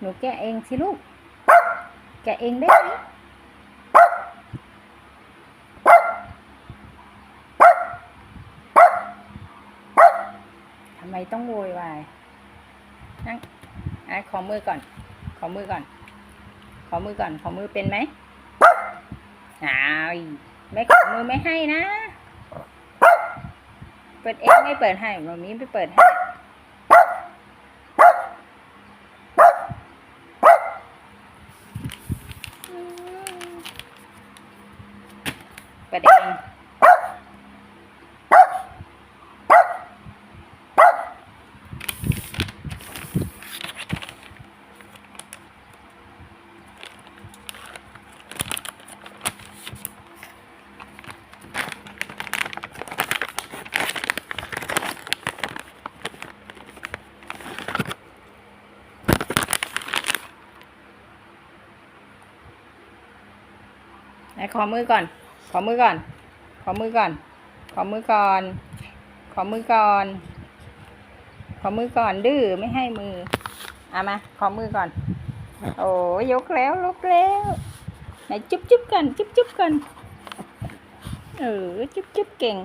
หนูแกะเองสิลูก แกะเองได้ไหมทำไมต้องโวยวายนั่งอะขอมือก่อน ขอมือก่อน ขอมือก่อน ขอมือเป็นไหมอ้าวไม่ขอมือไม่ให้นะ เปิดเองไม่เปิดให้มามีไปเปิดให้ ปิดเองไหนขอมือก่อน ขอมือก่อน ขอมือก่อน ขอมือก่อน ขอมือก่อน ขอมือก่อน ดื้อไม่ให้มือเอามา ขอมือก่อน โอ้ยยกแล้วยกแล้วไหนจุ๊บจุ๊บกัน จุ๊บจุ๊บกัน เออ จุ๊บจุ๊บเก่ง